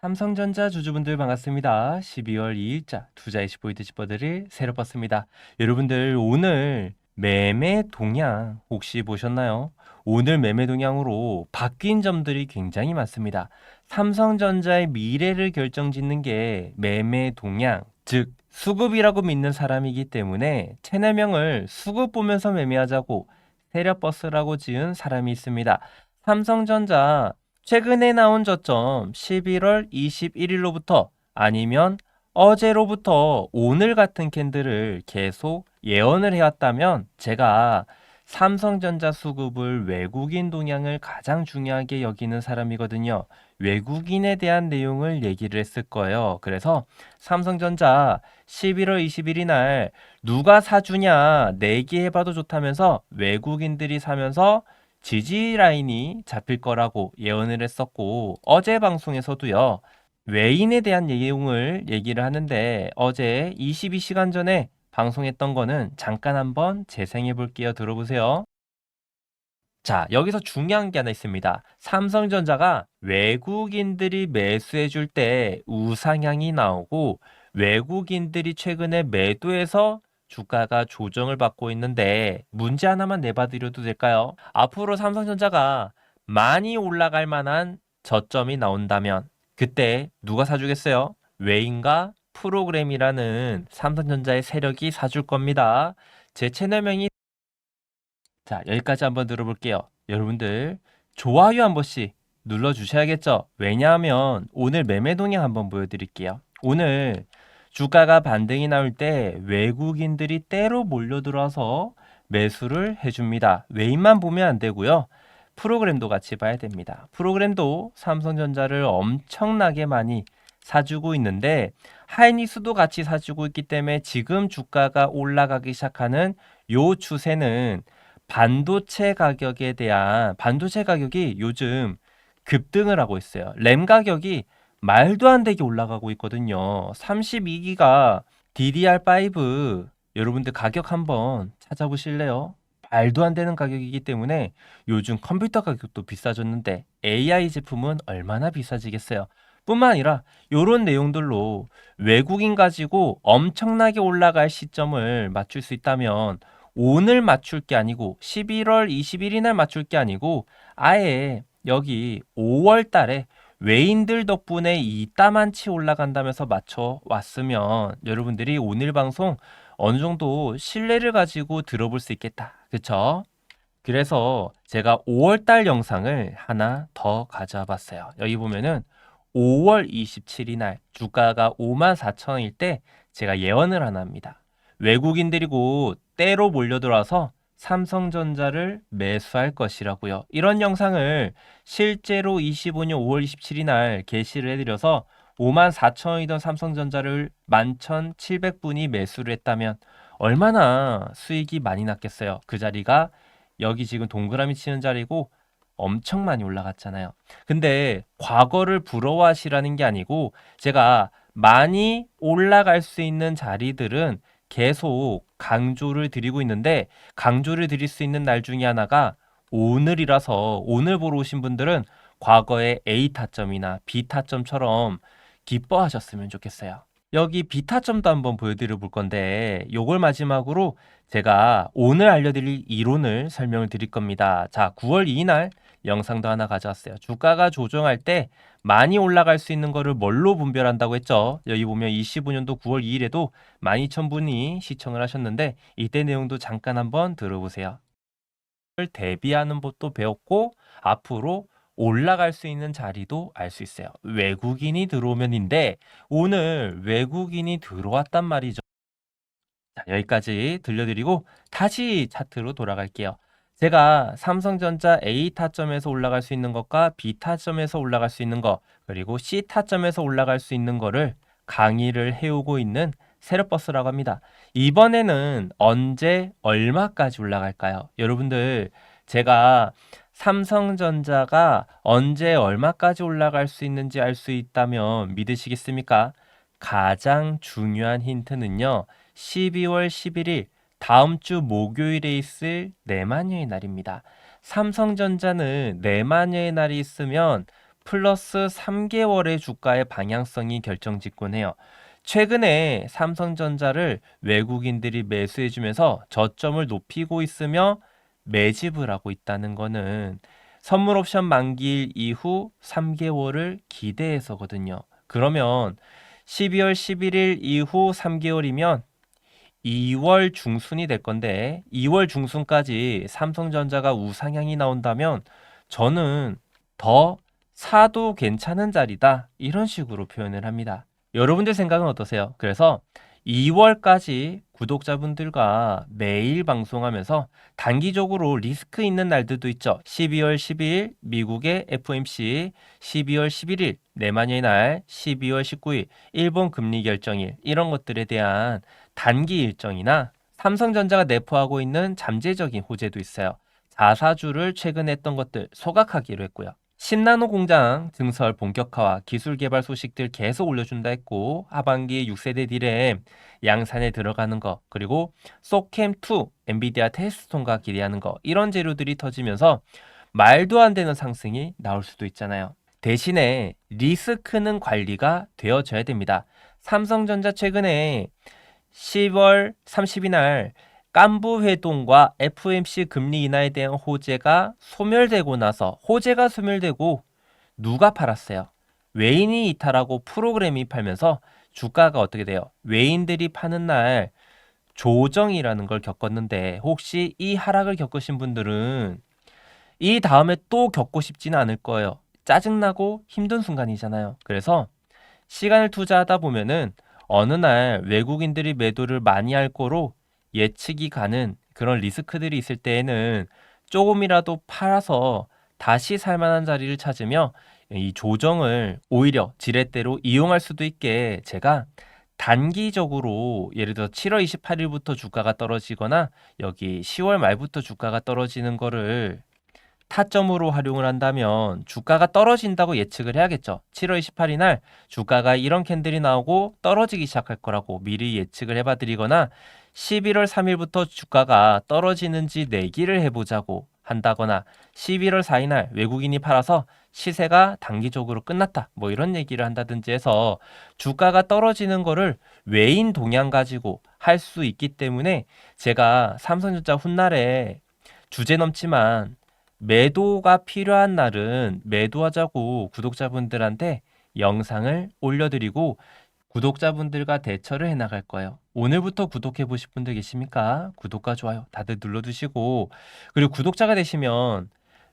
삼성전자 주주분들 반갑습니다. 12월 2일자 투자 25이드 집어드릴 새로 뻗습니다. 여러분들 오늘 매매 동향 혹시 보셨나요? 오늘 매매 동향으로 바뀐 점들이 굉장히 많습니다. 삼성전자의 미래를 결정짓는 게 매매 동향, 즉 수급이라고 믿는 사람이기 때문에 채널명을 수급 보면서 매매하자고 세력버스라고 지은 사람이 있습니다. 삼성전자 최근에 나온 저점 11월 21일로부터 아니면 어제로부터 오늘 같은 캔들을 계속 예언을 해왔다면 제가 삼성전자 수급을 외국인 동향을 가장 중요하게 여기는 사람이거든요. 외국인에 대한 내용을 얘기를 했을 거예요. 그래서 삼성전자 11월 21일 날 누가 사주냐 내기해봐도 좋다면서 외국인들이 사면서 지지 라인이 잡힐 거라고 예언을 했었고 어제 방송에서도요. 외인에 대한 내용을 얘기를 하는데 어제 22시간 전에 방송했던 거는 잠깐 한번 재생해 볼게요. 들어보세요. 자, 여기서 중요한 게 하나 있습니다. 삼성전자가 외국인들이 매수해 줄 때 우상향이 나오고 외국인들이 최근에 매도해서 주가가 조정을 받고 있는데 문제 하나만 내봐드려도 될까요? 앞으로 삼성전자가 많이 올라갈 만한 저점이 나온다면 그때 누가 사주겠어요? 외인과 프로그램이라는 삼성전자의 세력이 사줄 겁니다. 제 채널명이 자, 여기까지 한번 들어볼게요. 여러분들 좋아요 한 번씩 눌러주셔야겠죠? 왜냐하면 오늘 매매 동향 한번 보여드릴게요. 오늘 주가가 반등이 나올 때 외국인들이 때로 몰려들어서 매수를 해줍니다. 외인만 보면 안 되고요. 프로그램도 같이 봐야 됩니다. 프로그램도 삼성전자를 엄청나게 많이 사주고 있는데 하이닉스도 같이 사주고 있기 때문에 지금 주가가 올라가기 시작하는 요 추세는 반도체 가격에 대한 반도체 가격이 요즘 급등을 하고 있어요. 램 가격이 말도 안 되게 올라가고 있거든요. 32기가 DDR5 여러분들 가격 한번 찾아보실래요? 말도 안 되는 가격이기 때문에 요즘 컴퓨터 가격도 비싸졌는데 AI 제품은 얼마나 비싸지겠어요? 뿐만 아니라 이런 내용들로 외국인 가지고 엄청나게 올라갈 시점을 맞출 수 있다면 오늘 맞출 게 아니고 11월 21일 날 맞출 게 아니고 아예 여기 5월 달에 외인들 덕분에 이 따만치 올라간다면서 맞춰 왔으면 여러분들이 오늘 방송 어느 정도 신뢰를 가지고 들어볼 수 있겠다. 그쵸? 그래서 제가 5월 달 영상을 하나 더 가져와 봤어요. 여기 보면은 5월 27일 날 주가가 5만 4천원일 때 제가 예언을 하나 합니다. 외국인들이 곧 때로 몰려들어서 삼성전자를 매수할 것이라고요. 이런 영상을 실제로 25년 5월 27일 날 게시를 해드려서 5만 4천 원이던 삼성전자를 11,700분이 매수를 했다면 얼마나 수익이 많이 났겠어요. 그 자리가 여기 지금 동그라미 치는 자리고 엄청 많이 올라갔잖아요. 근데 과거를 부러워하시라는 게 아니고 제가 많이 올라갈 수 있는 자리들은 계속 강조를 드리고 있는데 강조를 드릴 수 있는 날 중에 하나가 오늘이라서 오늘 보러 오신 분들은 과거의 A 타점이나 B 타점처럼 기뻐하셨으면 좋겠어요. 여기 B 타점도 한번 보여드려 볼 건데 요걸 마지막으로 제가 오늘 알려드릴 이론을 설명을 드릴 겁니다. 자, 9월 2일 날 영상도 하나 가져왔어요. 주가가 조정할 때 많이 올라갈 수 있는 거를 뭘로 분별한다고 했죠. 여기 보면 25년도 9월 2일에도 12,000분이 시청을 하셨는데 이때 내용도 잠깐 한번 들어보세요. 대비하는 법도 배웠고 앞으로 올라갈 수 있는 자리도 알 수 있어요. 외국인이 들어오면인데 오늘 외국인이 들어왔단 말이죠. 자, 여기까지 들려드리고 다시 차트로 돌아갈게요. 제가 삼성전자 A 타점에서 올라갈 수 있는 것과 B 타점에서 올라갈 수 있는 것 그리고 C 타점에서 올라갈 수 있는 거를 강의를 해오고 있는 세력버스라고 합니다. 이번에는 언제 얼마까지 올라갈까요? 여러분들 제가 삼성전자가 언제 얼마까지 올라갈 수 있는지 알 수 있다면 믿으시겠습니까? 가장 중요한 힌트는요. 12월 11일 다음 주 목요일에 있을 내마녀의 날입니다. 삼성전자는 내마녀의 날이 있으면 플러스 3개월의 주가의 방향성이 결정짓곤해요. 최근에 삼성전자를 외국인들이 매수해주면서 저점을 높이고 있으며 매집을 하고 있다는 거는 선물 옵션 만기일 이후 3개월을 기대해서거든요. 그러면 12월 11일 이후 3개월이면 2월 중순이 될 건데 2월 중순까지 삼성전자가 우상향이 나온다면 저는 더 사도 괜찮은 자리다 이런 식으로 표현을 합니다. 여러분들 생각은 어떠세요? 그래서 2월까지 구독자분들과 매일 방송하면서 단기적으로 리스크 있는 날들도 있죠. 12월 12일 미국의 FOMC, 12월 11일 내만의 날, 12월 19일 일본 금리 결정일 이런 것들에 대한 단기 일정이나 삼성전자가 내포하고 있는 잠재적인 호재도 있어요. 자사주를 최근에 했던 것들 소각하기로 했고요. 신나노 공장 증설 본격화와 기술 개발 소식들 계속 올려준다 했고 하반기 6세대 디램 양산에 들어가는 거 그리고 소캠2 엔비디아 테스트 통과 기대하는 거 이런 재료들이 터지면서 말도 안 되는 상승이 나올 수도 있잖아요. 대신에 리스크는 관리가 되어져야 됩니다. 삼성전자 최근에 10월 30일 날 깐부 회동과 FOMC 금리 인하에 대한 호재가 소멸되고 나서 호재가 소멸되고 누가 팔았어요? 외인이 이탈하고 프로그램이 팔면서 주가가 어떻게 돼요? 외인들이 파는 날 조정이라는 걸 겪었는데 혹시 이 하락을 겪으신 분들은 이 다음에 또 겪고 싶지는 않을 거예요. 짜증나고 힘든 순간이잖아요. 그래서 시간을 투자하다 보면은 어느 날 외국인들이 매도를 많이 할 거로 예측이 가는 그런 리스크들이 있을 때에는 조금이라도 팔아서 다시 살만한 자리를 찾으며 이 조정을 오히려 지렛대로 이용할 수도 있게 제가 단기적으로 예를 들어 7월 28일부터 주가가 떨어지거나 여기 10월 말부터 주가가 떨어지는 거를 타점으로 활용을 한다면 주가가 떨어진다고 예측을 해야겠죠. 7월 28일 날 주가가 이런 캔들이 나오고 떨어지기 시작할 거라고 미리 예측을 해봐 드리거나 11월 3일부터 주가가 떨어지는지 내기를 해보자고 한다거나 11월 4일 날 외국인이 팔아서 시세가 단기적으로 끝났다. 뭐 이런 얘기를 한다든지 해서 주가가 떨어지는 거를 외인 동향 가지고 할 수 있기 때문에 제가 삼성전자 훗날에 주제 넘지만 매도가 필요한 날은 매도하자고 구독자분들한테 영상을 올려드리고 구독자분들과 대처를 해나갈 거예요. 오늘부터 구독해 보실 분들 계십니까? 구독과 좋아요 다들 눌러두시고 그리고 구독자가 되시면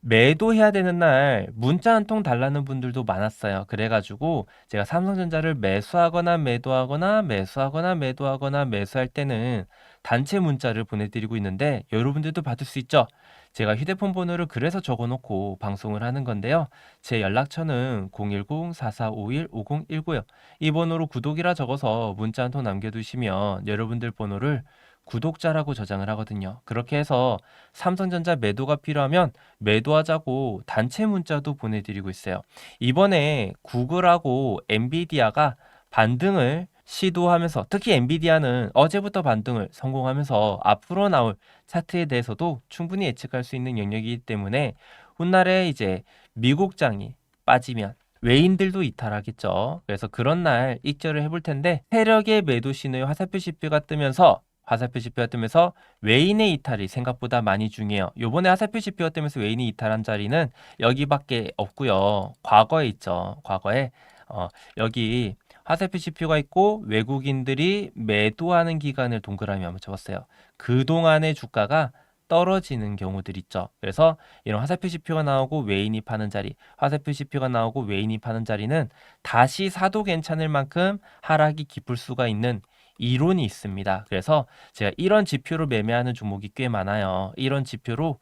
매도해야 되는 날 문자 한 통 달라는 분들도 많았어요. 그래가지고 제가 삼성전자를 매수하거나 매도하거나 매수하거나 매도하거나 매수할 때는 단체 문자를 보내드리고 있는데 여러분들도 받을 수 있죠. 제가 휴대폰 번호를 그래서 적어놓고 방송을 하는 건데요. 제 연락처는 010-4451-5019요. 이 번호로 구독이라 적어서 문자 한 통 남겨두시면 여러분들 번호를 구독자라고 저장을 하거든요. 그렇게 해서 삼성전자 매도가 필요하면 매도하자고 단체 문자도 보내드리고 있어요. 이번에 구글하고 엔비디아가 반등을 시도하면서 특히 엔비디아는 어제부터 반등을 성공하면서 앞으로 나올 차트에 대해서도 충분히 예측할 수 있는 영역이기 때문에 훗날에 이제 미국장이 빠지면 외인들도 이탈하겠죠. 그래서 그런 날 익절을 해볼 텐데 세력의 매도 신호의 화살표 지표가 뜨면서 화살표 지표가 뜨면서 외인의 이탈이 생각보다 많이 중요해요. 요번에 화살표 지표가 뜨면서 외인이 이탈한 자리는 여기밖에 없고요. 과거에 있죠. 과거에 어, 여기 화살표 지표가 있고 외국인들이 매도하는 기간을 동그라미 한번 적었어요. 그동안의 주가가 떨어지는 경우들 있죠. 그래서 이런 화살표 지표가 나오고 외인이 파는 자리, 화살표 지표가 나오고 외인이 파는 자리는 다시 사도 괜찮을 만큼 하락이 깊을 수가 있는 이론이 있습니다. 그래서 제가 이런 지표로 매매하는 종목이 꽤 많아요. 이런 지표로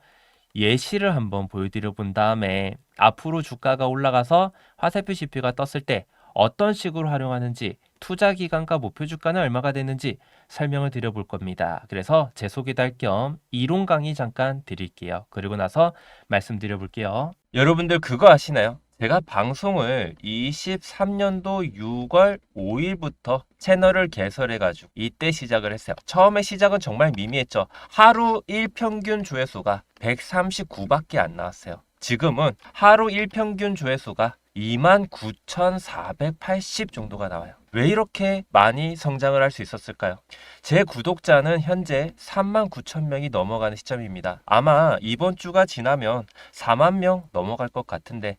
예시를 한번 보여드려 본 다음에 앞으로 주가가 올라가서 화살표 지표가 떴을 때 어떤 식으로 활용하는지 투자 기간과 목표 주가는 얼마가 되는지 설명을 드려볼 겁니다. 그래서 제 소개도 할 겸 이론 강의 잠깐 드릴게요. 그리고 나서 말씀드려 볼게요. 여러분들 그거 아시나요? 제가 방송을 23년도 6월 5일부터 채널을 개설해가지고 이때 시작을 했어요. 처음에 시작은 정말 미미했죠. 하루 일평균 조회수가 139밖에 안 나왔어요. 지금은 하루 일평균 조회수가 29,480 정도가 나와요. 왜 이렇게 많이 성장을 할 수 있었을까요? 제 구독자는 현재 3만 9천 명이 넘어가는 시점입니다. 아마 이번 주가 지나면 4만 명 넘어갈 것 같은데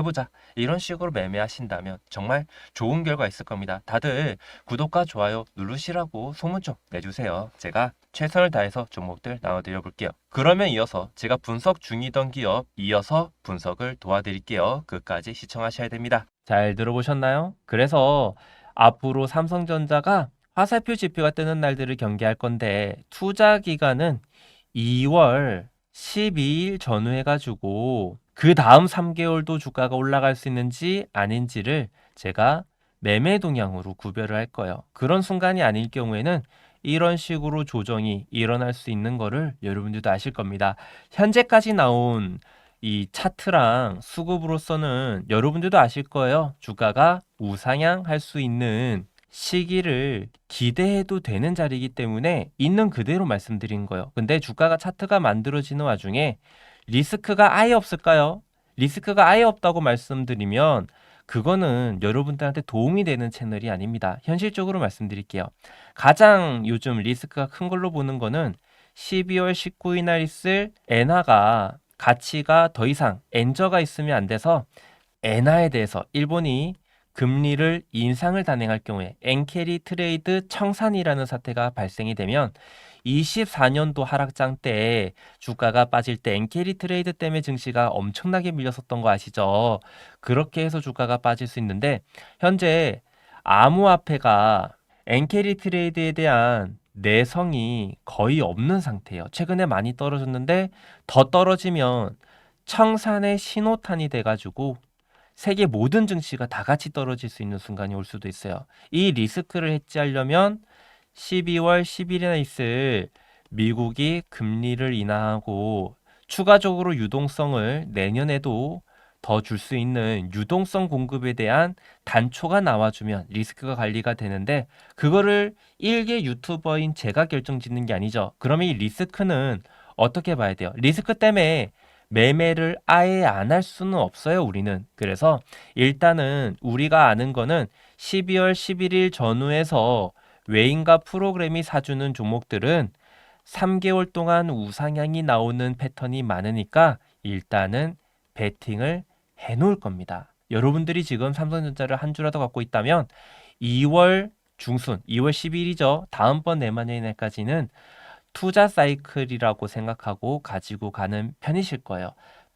해보자. 이런 식으로 매매하신다면 정말 좋은 결과 있을 겁니다. 다들 구독과 좋아요 누르시라고 소문 좀 내주세요. 제가 최선을 다해서 종목들 나눠드려 볼게요. 그러면 이어서 제가 분석 중이던 기업 이어서 분석을 도와드릴게요. 끝까지 시청하셔야 됩니다. 잘 들어보셨나요? 그래서 앞으로 삼성전자가 화살표 지표가 뜨는 날들을 경계할 건데 투자 기간은 2월 12일 전후 해 가지고 그 다음 3개월도 주가가 올라갈 수 있는지 아닌지를 제가 매매 동향으로 구별을 할 거예요. 그런 순간이 아닐 경우에는 이런 식으로 조정이 일어날 수 있는 거를 여러분들도 아실 겁니다. 현재까지 나온 이 차트랑 수급으로서는 여러분들도 아실 거예요. 주가가 우상향 할 수 있는 시기를 기대해도 되는 자리이기 때문에 있는 그대로 말씀드린 거예요. 근데 주가가 차트가 만들어지는 와중에 리스크가 아예 없을까요? 리스크가 아예 없다고 말씀드리면 그거는 여러분들한테 도움이 되는 채널이 아닙니다. 현실적으로 말씀드릴게요. 가장 요즘 리스크가 큰 걸로 보는 거는 12월 19일 날 있을 엔화가 가치가 더 이상 엔저가 있으면 안 돼서 엔화에 대해서 일본이 금리를 인상을 단행할 경우에 엔캐리 트레이드 청산이라는 사태가 발생이 되면 24년도 하락장 때 주가가 빠질 때 엔캐리 트레이드 때문에 증시가 엄청나게 밀렸었던 거 아시죠? 그렇게 해서 주가가 빠질 수 있는데 현재 암호화폐가 엔캐리 트레이드에 대한 내성이 거의 없는 상태예요. 최근에 많이 떨어졌는데 더 떨어지면 청산의 신호탄이 돼가지고 세계 모든 증시가 다 같이 떨어질 수 있는 순간이 올 수도 있어요. 이 리스크를 해지하려면 12월 10일에 있을 미국이 금리를 인하하고 추가적으로 유동성을 내년에도 더 줄 수 있는 유동성 공급에 대한 단초가 나와주면 리스크가 관리가 되는데 그거를 일개 유튜버인 제가 결정 짓는 게 아니죠. 그러면 이 리스크는 어떻게 봐야 돼요? 리스크 때문에 매매를 아예 안 할 수는 없어요, 우리는. 그래서 일단은 우리가 아는 거는 12월 11일 전후에서 외인과 프로그램이 사주는 종목들은 3개월 동안 우상향이 나오는 패턴이 많으니까 일단은 베팅을 해 놓을 겁니다. 여러분들이 지금 삼성전자를 한 주라도 갖고 있다면 2월 중순, 2월 10일이죠. 다음번 내만년 날까지는 투자 사이클이라고 생각하고 가지고 가는 편이실 거예요.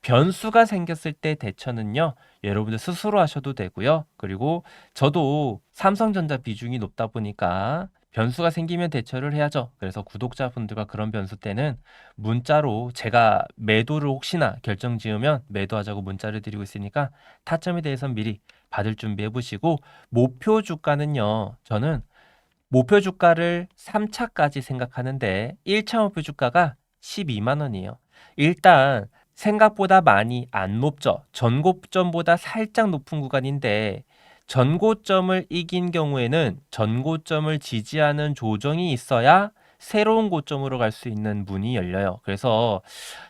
변수가 생겼을 때 대처는요, 여러분들 스스로 하셔도 되고요. 그리고 저도 삼성전자 비중이 높다 보니까 변수가 생기면 대처를 해야죠. 그래서 구독자분들과 그런 변수 때는 문자로 제가 매도를 혹시나 결정 지으면 매도하자고 문자를 드리고 있으니까 타점에 대해서는 미리 받을 준비해 보시고 목표 주가는요. 저는 목표 주가를 3차까지 생각하는데 1차 목표 주가가 12만 원이에요. 일단 생각보다 많이 안 높죠. 전고점보다 살짝 높은 구간인데 전고점을 이긴 경우에는 전고점을 지지하는 조정이 있어야 새로운 고점으로 갈 수 있는 문이 열려요. 그래서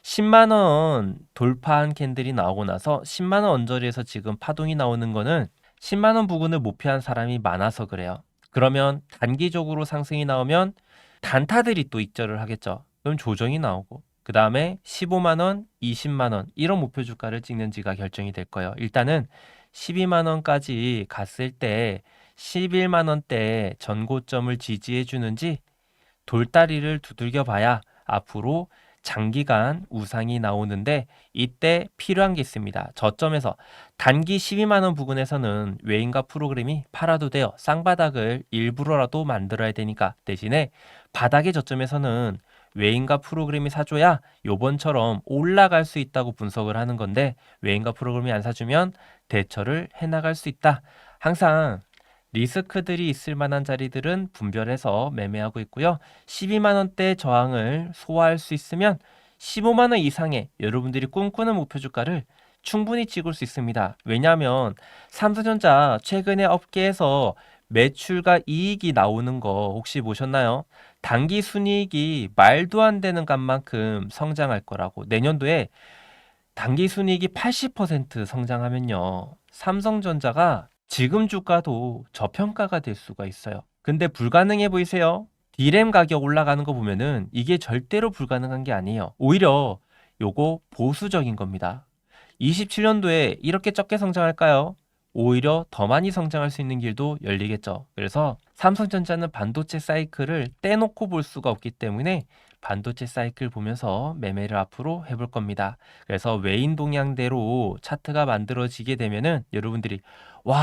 10만 원 돌파한 캔들이 나오고 나서 10만 원 언저리에서 지금 파동이 나오는 거는 10만 원 부근을 목표한 사람이 많아서 그래요. 그러면 단기적으로 상승이 나오면 단타들이 또 입절을 하겠죠. 그럼 조정이 나오고 그 다음에 15만 원, 20만 원 이런 목표 주가를 찍는지가 결정이 될 거예요. 일단은 12만 원까지 갔을 때 11만 원대 전고점을 지지해 주는지 돌다리를 두들겨 봐야 앞으로 장기간 우상이 나오는데 이때 필요한 게 있습니다. 저점에서 단기 12만 원 부근에서는 외인과 프로그램이 팔아도 돼요. 쌍바닥을 일부러라도 만들어야 되니까 대신에 바닥의 저점에서는 외인과 프로그램이 사줘야 요번처럼 올라갈 수 있다고 분석을 하는 건데 외인과 프로그램이 안 사주면 대처를 해나갈 수 있다. 항상 리스크들이 있을 만한 자리들은 분별해서 매매하고 있고요. 12만 원대 저항을 소화할 수 있으면 15만 원 이상의 여러분들이 꿈꾸는 목표 주가를 충분히 찍을 수 있습니다. 왜냐하면 삼성전자 최근에 업계에서 매출과 이익이 나오는 거 혹시 보셨나요? 단기 순이익이 말도 안 되는 값만큼 성장할 거라고 내년도에 단기 순이익이 80% 성장하면요. 삼성전자가 지금 주가도 저평가가 될 수가 있어요. 근데 불가능해 보이세요? 디램 가격 올라가는 거 보면은 이게 절대로 불가능한 게 아니에요. 오히려 요거 보수적인 겁니다. 27년도에 이렇게 적게 성장할까요? 오히려 더 많이 성장할 수 있는 길도 열리겠죠. 그래서 삼성전자는 반도체 사이클을 떼놓고 볼 수가 없기 때문에 반도체 사이클 보면서 매매를 앞으로 해볼 겁니다. 그래서 외인 동향대로 차트가 만들어지게 되면은 여러분들이 와,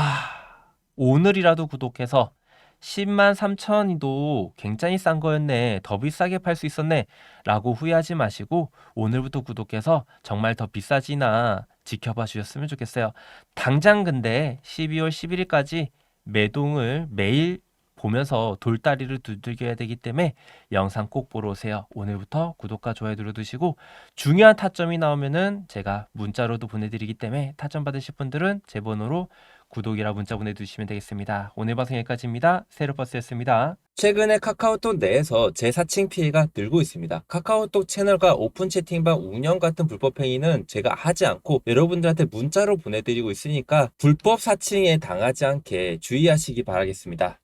오늘이라도 구독해서 10만 3천이도 굉장히 싼 거였네. 더 비싸게 팔 수 있었네. 라고 후회하지 마시고 오늘부터 구독해서 정말 더 비싸지나 지켜봐 주셨으면 좋겠어요. 당장 근데 12월 11일까지 매동을 매일 보면서 돌다리를 두들겨야 되기 때문에 영상 꼭 보러 오세요. 오늘부터 구독과 좋아요 눌러두시고 중요한 타점이 나오면은 제가 문자로도 보내드리기 때문에 타점 받으실 분들은 제 번호로 구독이라 문자 보내주시면 되겠습니다. 오늘 방송 여기까지입니다. 세로버스였습니다. 최근에 카카오톡 내에서 재사칭 피해가 늘고 있습니다. 카카오톡 채널과 오픈 채팅방 운영 같은 불법 행위는 제가 하지 않고 여러분들한테 문자로 보내드리고 있으니까 불법 사칭에 당하지 않게 주의하시기 바라겠습니다.